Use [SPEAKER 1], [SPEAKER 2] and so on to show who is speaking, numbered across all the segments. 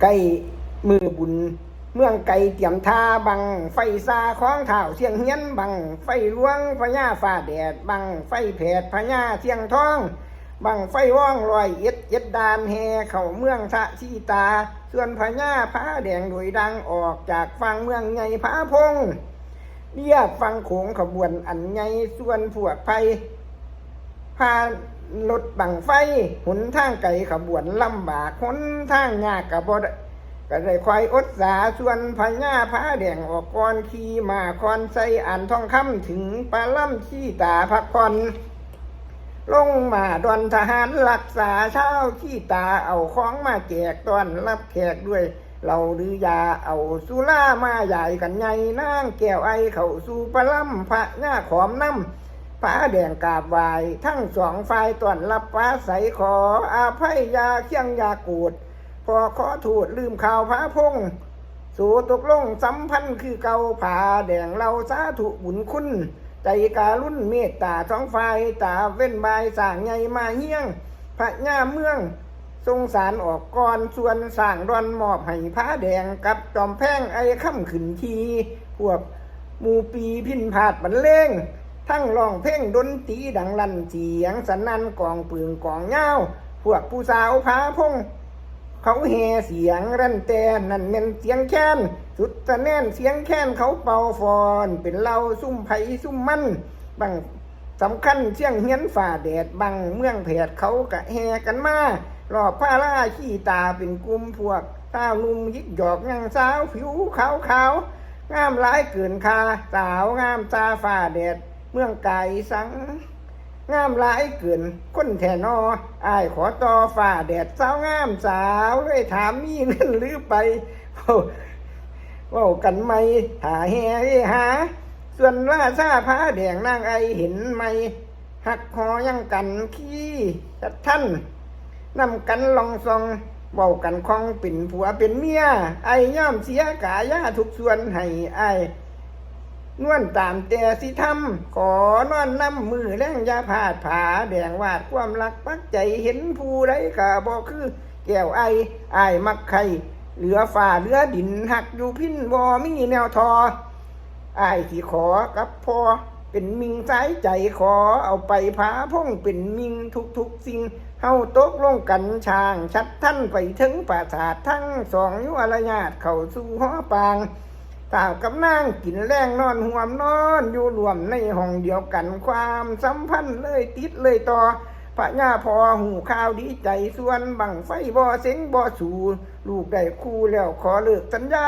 [SPEAKER 1] ไก่มือบุญ เมืองไก่เตรียมทาบัง ไฟซาของเท้าเสียงเฮียนบัง ไฟหลวงพญาฟ้าแดดบัง ไฟแผดพญาเสียงท้อง บังไฟว่องลอยเอ็ดเอ็ดดานแฮเข้าเมืองทะชีตา ส่วนพญาพาแดงโดยดังออกจากฟังเมืองไงพาพงเรียบฟังโขงขบวนอันไงส่วนพวไพพา รถบังไฟหนทางไก่ขบวนลำบากหนทางยากกับบดก็ได้ควายอดสาส่วนพญาพาแดงออกก่อนขี่มาคอนใส่อ่านทองคำถึงปลาล่ำขี้ตาพักผ่อนลงมาดอนทหารรักษาเช้าขี้ตาเอาของมาแจกตอนรับแขกด้วย เราหรือยาเอาสุรามาใหญ่กันไงนางแก้วไอเขาสู่ปลาล่ำพระหน้าขอมน้ำ ฟ้าแดงกาบวาย ทั้งสองฝ่ายต้อนรับฟ้าใสขออาภัยยาเคียงยากูด พอขอถูดลืมข่าวพระพงสู่ตกลงสัมพันธ์คือเก่าผาแดงเราสาธุบุญคุณ ใจการุณเมตตาท้องฝ่ายตาเว้นบายสางไงมาเฮี้ยง พระย่าเมือง ทรงสารออกก่อนส่วนสางดอนมอบให้พระแดงกับจอมแพงไอ้ค่ำขึ้นที พวกมูปีพินผาดบรรเลง ทั้งร้องเพลงดนตรีดังลั่นเสียงสนั่นกองปืนกองเงาพวกผู้สาวพาพง เขาแห่เสียงรันแต่นั่นเป็นเสียงแค้นสุดตะแน่นเสียงแค้นเขาเป่าฟอน เป็นเราซุ่มไผ่ซุ่มมันบังสำคัญเชียงเฮียนฝ่าแดดบังเมืองแผดเขากะแห่กันมารอบผ้าล่าขี้ตาเป็นกลุ่มพวกต้าวนุ่มยิกหยอกยังสาวผิวขาวขาวงามหลายเกินคาสาวงามตาฝ่าแดด เมืองไก่สัง งามหลายเกินคนแทนออายขอต่อฝ่าแดดสาวงามสาวเลยถามมีเงินหรือไปว้าเว่ากันไหมหาแห่หา ส่วนราชาพระแดงนางไอเห็นไหมหักหอยังกันขี้จัดท่านนำกันลองซองเบากันคองเป็นผัวเป็นเมีย ไอย่อมเสียกายาทุกส่วนให้ไอ นวลตามแต่สิทำขอนอนน้ำมือแรงยาผาดผาแดงวาดความรักปักใจเห็นผู้ใดกะบอกคือ แก้วไอไอมักไข่เหลือฝ่าเหลือดินหักอยู่พินบอมีแนวทอไอที่ขอกับพอเป็นมิงสายใจขอเอาไปพาพ่องเป็นมิงทุกๆสิ่งเฮาตกลงกันช่างชัดท่านไปถึงปราสาททั้งสองยุอรญาตเข้าสู่หอปาง สากับนางกินแรงนอนห่วมนอนอยู่รวมในห้องเดียวกันความสัมพันธ์เลยติดเลยต่อพระญาพอหูข่าวดีใจส่วนบังไฟบ่เสียงบ่สูลูกได้คู่แล้วขอเลิกสัญญา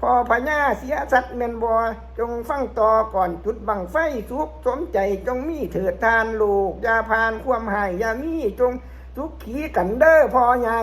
[SPEAKER 1] พอพญาเสียสัตว์เมนบอจงฟังต่อก่อนจุดบังไฟสุขสมใจจงมีเถิดทานลูกยาพานความหายยามีจงทุกขีกันเด้อพ่อใหญ่